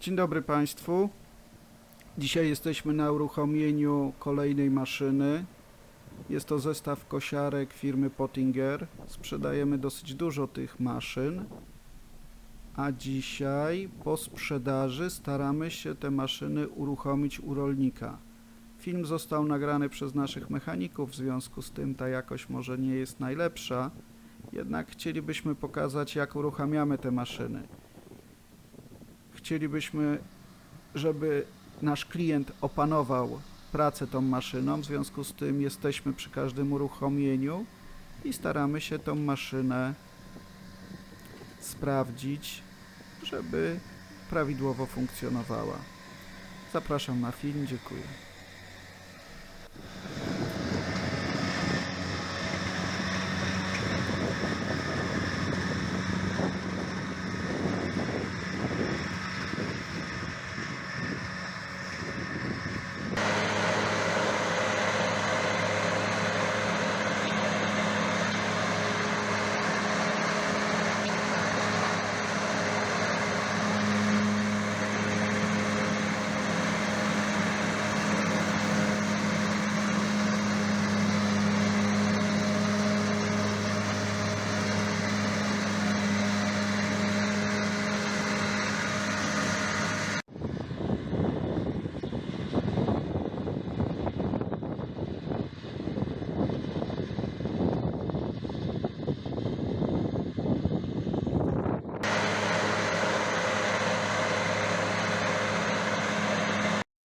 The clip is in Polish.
Dzień dobry Państwu. Dzisiaj jesteśmy na uruchomieniu kolejnej maszyny. Jest to zestaw kosiarek firmy Pottinger. Sprzedajemy dosyć dużo tych maszyn. A dzisiaj po sprzedaży staramy się te maszyny uruchomić u rolnika. Film został nagrany przez naszych mechaników, w związku z tym ta jakość może nie jest najlepsza. Jednak chcielibyśmy pokazać jak uruchamiamy te maszyny chcielibyśmy, żeby nasz klient opanował pracę tą maszyną, w związku z tym jesteśmy przy każdym uruchomieniu i staramy się tą maszynę sprawdzić, żeby prawidłowo funkcjonowała. Zapraszam na film, dziękuję.